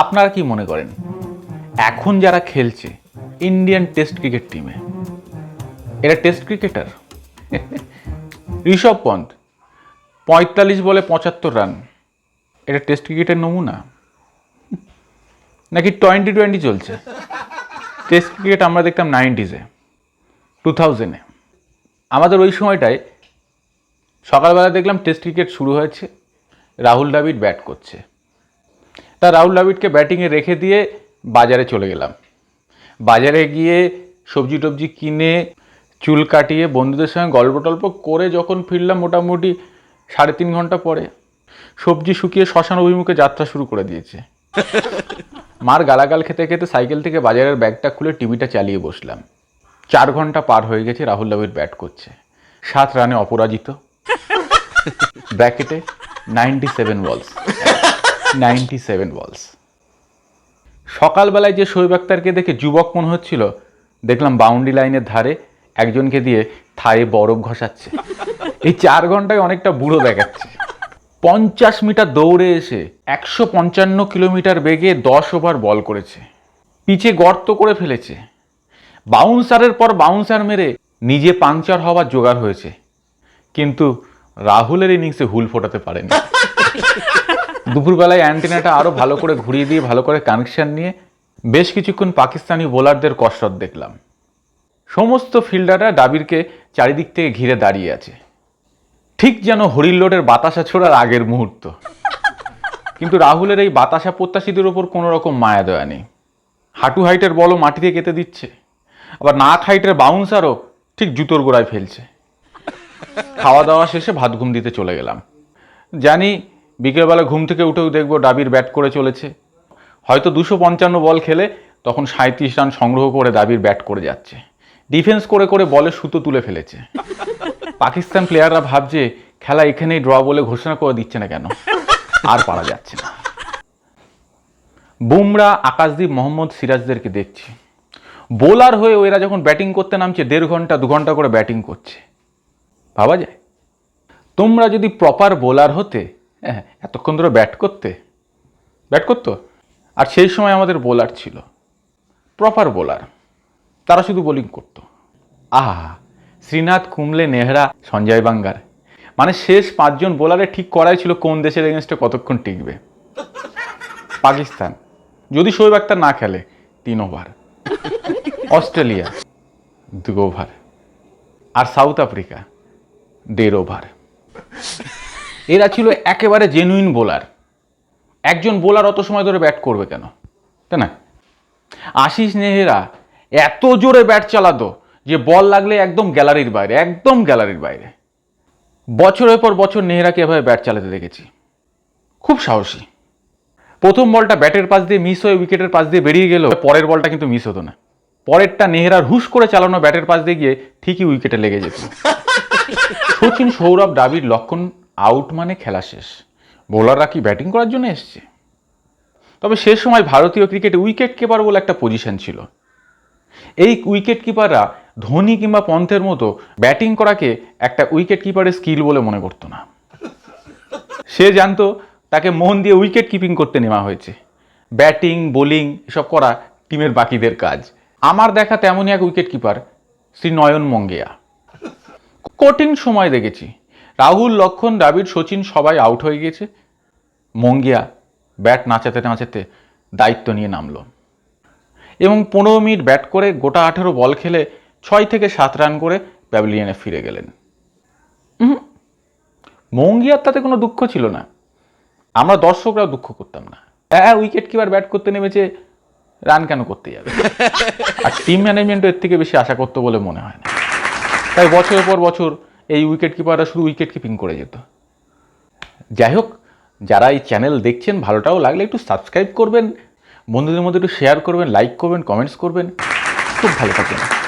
আপনারা কি মনে করেন, এখন যারা খেলছে ইন্ডিয়ান টেস্ট ক্রিকেট টিমে এরা টেস্ট ক্রিকেটার ঋষভ পন্থ, পঁয়তাল্লিশ বলে পঁচাত্তর রান এটা টেস্ট ক্রিকেটের নমুনা? নাকি টোয়েন্টি টোয়েন্টি চলছে? টেস্ট ক্রিকেট আমরা দেখতাম নাইনটিজে টু থাউজেন্ডে আমাদের ওই সময়টায় সকালবেলা দেখলাম টেস্ট ক্রিকেট শুরু হয়েছে, রাহুল দ্রাবিড় ব্যাট করছে। তা রাহুল দ্রাবিড়কে ব্যাটিংয়ে রেখে দিয়ে বাজারে চলে গেলাম। বাজারে গিয়ে সবজি টবজি কিনে চুল কাটিয়ে বন্ধুদের সঙ্গে গল্প টল্প করে যখন ফিরলাম মোটামুটি সাড়ে তিন ঘণ্টা পরে, সবজি শুকিয়ে শ্মশান অভিমুখে যাত্রা শুরু করে দিয়েছে। মার গালাগাল খেতে খেতে সাইকেল থেকে বাজারের ব্যাগটা খুলে টিভিটা চালিয়ে বসলাম। চার ঘণ্টা পার হয়ে গেছে রাহুল দ্রাবিড় ব্যাট করছে। সাত রানে অপরাজিত। ব্র্যাকেটে ninety seven balls ninety seven balls সকালবেলায় যে শোয়েব আক্তারকে দেখে যুবক মনে হচ্ছিল, দেখলাম বাউন্ডারি লাইনের ধারে একজনকে দিয়ে থায়ে বরফ ঘষাচ্ছে। এই চার ঘন্টায় অনেকটা বুড়ো দেখাচ্ছে। পঞ্চাশ মিটার দৌড়ে এসে একশো পঞ্চান্ন কিলোমিটার বেগে দশ ওভার বল করেছে। পিছে গর্ত করে ফেলেছে। বাউন্সারের পর বাউন্সার মেরে নিজে পাংচার হওয়ার জোগাড় হয়েছে। কিন্তু রাহুলের ইনিংসে হুল ফোটাতে পারেনি। দুপুরবেলায় অ্যান্টিনাটা আরও ভালো করে ঘুরিয়ে দিয়ে, ভালো করে কানেকশন নিয়ে বেশ কিছুক্ষণ পাকিস্তানি বোলারদের কসরত দেখলাম। সমস্ত ফিল্ডাররা ডাবিরকে চারিদিক থেকে ঘিরে দাঁড়িয়ে আছে। ঠিক যেন হরিল্লোডের বাতাসা ছোড়ার আগের মুহূর্ত। কিন্তু রাহুলের এই বাতাসা প্রত্যাশীদের ওপর কোনো রকম মায়া দেওয়া নেই। হাঁটু হাইটের বলও মাটিতে কেটে দিচ্ছে। আবার নাক হাইটের বাউন্সারও ঠিক জুতোর গোড়ায় ফেলছে। খাওয়া দাওয়া শেষে ভাত ঘুম দিতে চলে গেলাম। জানি বিকেলবেলা ঘুম থেকে উঠেও দেখব ডাবির ব্যাট করে চলেছে। হয়তো দুশো পঞ্চান্ন বল খেলে তখন সাঁত্রিশ রান সংগ্রহ করে দাবির ব্যাট করে যাচ্ছে। ডিফেন্স করে করে বলে সুতো তুলে ফেলেছে। পাকিস্তান প্লেয়াররা ভাবছে, খেলা এখানেই ড্র বলে ঘোষণা করে দিচ্ছে না কেন? আর পারা যাচ্ছে না। বুমরা, আকাশদীপ, মোহাম্মদ সিরাজদেরকে দেখছি। বোলার হয়ে এরা যখন ব্যাটিং করতে নামছে, দেড় ঘণ্টা, দু ঘণ্টা করে ব্যাটিং করছে। ভাবা যায়? তোমরা যদি প্রপার বোলার হতে হ্যাঁ এতক্ষণ ধরে ব্যাট করতে? ব্যাট করতো? আর সেই সময় আমাদের বোলার ছিল। প্রপার বোলার তারা শুধু বোলিং করতো। আহা, শ্রীনাথ, কুমলে, নেহরা, সঞ্জয় বাঙ্গার। মানে শেষ পাঁচজন বোলারে ঠিক করাই ছিল কোন দেশের এগেনস্টে কতক্ষণ টিকবে। পাকিস্তান। যদি শোয়েব আক্তার না খেলে, তিন ওভার অস্ট্রেলিয়া দু ওভার আর সাউথ আফ্রিকা, দেড় ওভার এরা ছিল একেবারে জেনুইন বোলার একজন বোলার অত সময় ধরে ব্যাট করবে কেন? তাই না? আশিস নেহেরা এত জোরে ব্যাট চালাতো যে বল লাগলে একদম গ্যালারির বাইরে, একদম গ্যালারির বাইরে। বছরের পর বছর নেহেরাকে এভাবে ব্যাট চালাতে দেখেছি। খুব সাহসী। প্রথম বলটা ব্যাটের পাশ দিয়ে মিস হয়ে উইকেটের পাশ দিয়ে বেরিয়ে গেল পরের বলটা কিন্তু মিস হতো না। পরেরটা নেহেরার হুশ করে চালানো ব্যাটের পাশ দিয়ে গিয়ে ঠিকই উইকেটে লেগে যেত। সচিন, সৌরভ ডাবির লক্ষণ আউট মানে খেলা শেষ। বোলাররা কি ব্যাটিং করার জন্য এসছে? তবে সে সময় ভারতীয় ক্রিকেটে উইকেট কিপার বলে একটা পজিশন ছিল। এই উইকেট কিপাররা ধোনি কিংবা পন্থের মতো ব্যাটিং করাকে একটা উইকেট কিপারের স্কিল বলে মনে করতো না। সে জানতো তাকে মন দিয়ে উইকেট কিপিং করতে নেওয়া হয়েছে। ব্যাটিং বোলিং এসব করা টিমের বাকিদের কাজ। আমার দেখা তেমনই এক উইকেট কিপার শ্রী নয়ন মঙ্গেয়া। কঠিন সময় দেখেছি। রাহুল লক্ষণ দ্রাবিড় সচিন সবাই আউট হয়ে গিয়েছে। মঙ্গিয়া ব্যাট নাচাতে নাচাতে দায়িত্ব নিয়ে নামলো। এবং পনেরো মিনিট ব্যাট করে গোটা আঠেরো বল খেলে ছয় থেকে সাত রান করে প্যাভিলিয়নে ফিরে গেলেন। মঙ্গিয়ার তাতে কোনো দুঃখ ছিল না। আমরা দর্শকরাও দুঃখ করতাম না। হ্যাঁ উইকেট কিপার ব্যাট করতে নেমেছে রান কেন করতে যাবে? আর টিম ম্যানেজমেন্টও এর থেকে বেশি আশা করতো বলে মনে হয় না। তাই বছরের পর বছর এই উইকেট কিপাররা শুধু উইকেট কিপিং করে যেত। যাই হোক, যারা এই চ্যানেল দেখছেন, ভালোটাও লাগলে একটু সাবস্ক্রাইব করবেন, বন্ধুদের মধ্যে একটু শেয়ার করবেন লাইক করবেন কমেন্টস করবেন। খুব ভালো থাকবেন।